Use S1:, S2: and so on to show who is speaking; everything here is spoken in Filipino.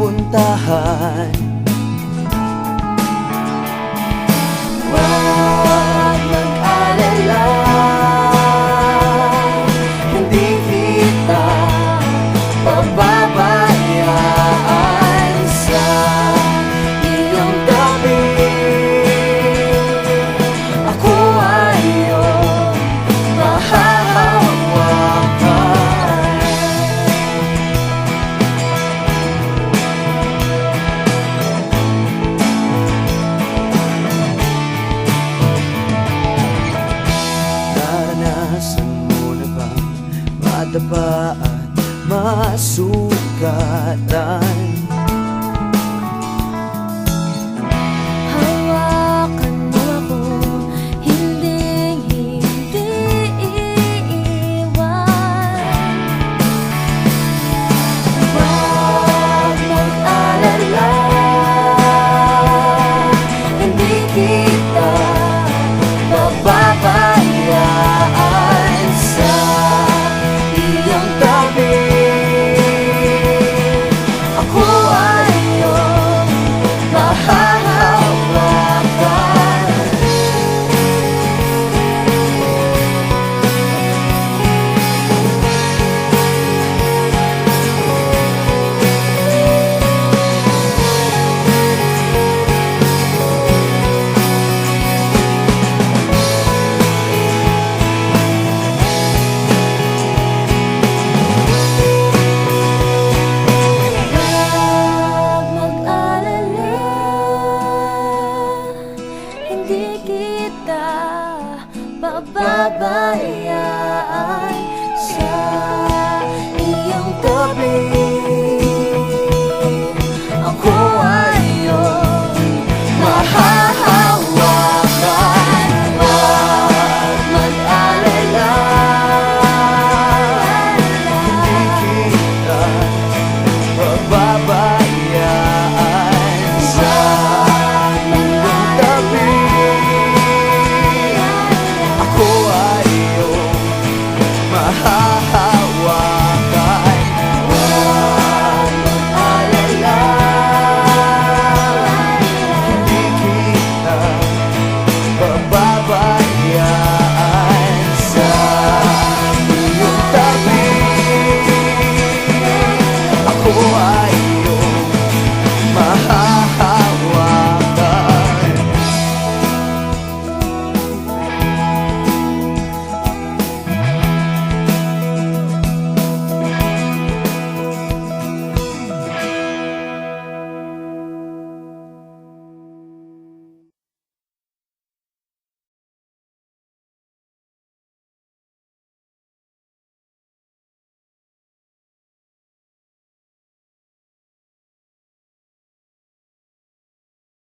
S1: puntahan. Naranasan mo na ba madapa
S2: at masukatan?